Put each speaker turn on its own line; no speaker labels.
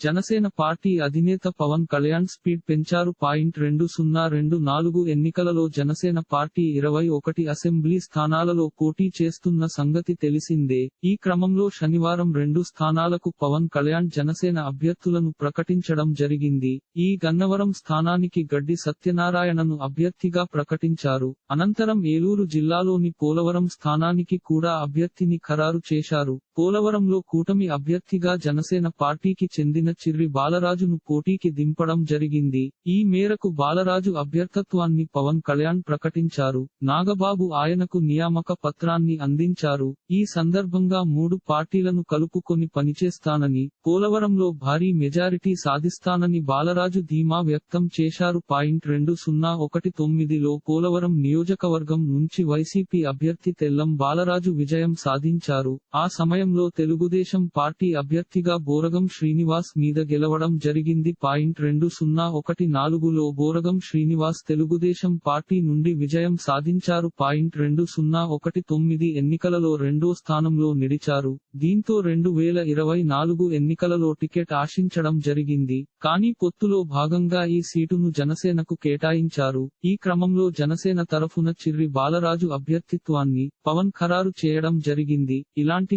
Janasena party అధినేత Pawan Kalyan speed పెంచారు point రెండు సున్నా రెండు నాలుగు ఎన్నికలలో జనసేన పార్టీ ఇరవై ఒకటి అసెంబ్లీ స్థానాలలో పోటీ చేస్తున్న సంగతి తెలిసిందే. ఈ క్రమంలో శనివారం రెండు స్థానాలకు పవన్ కళ్యాణ్ జనసేన అభ్యర్థులను ప్రకటించడం జరిగింది. ఈ గన్నవరం స్థానానికి గడ్డి సత్యనారాయణను అభ్యర్థిగా ప్రకటించారు. అనంతరం ఏలూరు జిల్లాలోని పోలవరం స్థానానికి కూడా అభ్యర్థిని ఖరారు చేశారు. పోలవరంలో కూటమి అభ్యర్థిగా జనసేన పార్టీకి చెందిన చిర్రి బాలరాజును పోటీకి దింపడం జరిగింది. ఈ మేరకు బాలరాజు అభ్యర్థత్వాన్ని పవన్ కళ్యాణ్ ప్రకటించారు. నాగబాబు ఆయనకు నియామక పత్రాన్ని అందించారు. ఈ సందర్భంగా మూడు పార్టీలను కలుపుకొని పనిచేస్తానని పోలవరంలో భారీ మెజారిటీ సాధిస్తానని బాలరాజు ధీమా వ్యక్తం చేశారు. పాయింట్ రెండు సున్నా ఒకటి తొమ్మిదిలో పోలవరం నియోజకవర్గం నుంచి వైసీపీ అభ్యర్థి తెల్లం బాలరాజు విజయం సాధించారు. ఆ సమయం సమయంలో తెలుగుదేశం పార్టీ అభ్యర్థిగా బోరగం శ్రీనివాస్ మీద గెలవడం జరిగింది. పాయింట్ రెండు సున్నా ఒకటి నాలుగులో బోరగం శ్రీనివాస్ తెలుగుదేశం పార్టీ నుండి విజయం సాధించారు. పాయింట్ రెండు సున్నా ఒకటి తొమ్మిది ఎన్నికలలో రెండో స్థానంలో నిలిచారు. దీంతో రెండు వేల ఇరవై నాలుగు ఎన్నికలలో టికెట్ ఆశించడం జరిగింది. కానీ పొత్తులో భాగంగా ఈ సీటును జనసేనకు కేటాయించారు. ఈ క్రమంలో జనసేన తరఫున చిర్రి బాలరాజు అభ్యర్థిత్వాన్ని పవన్ ఖరారు చేయడం జరిగింది. ఇలాంటి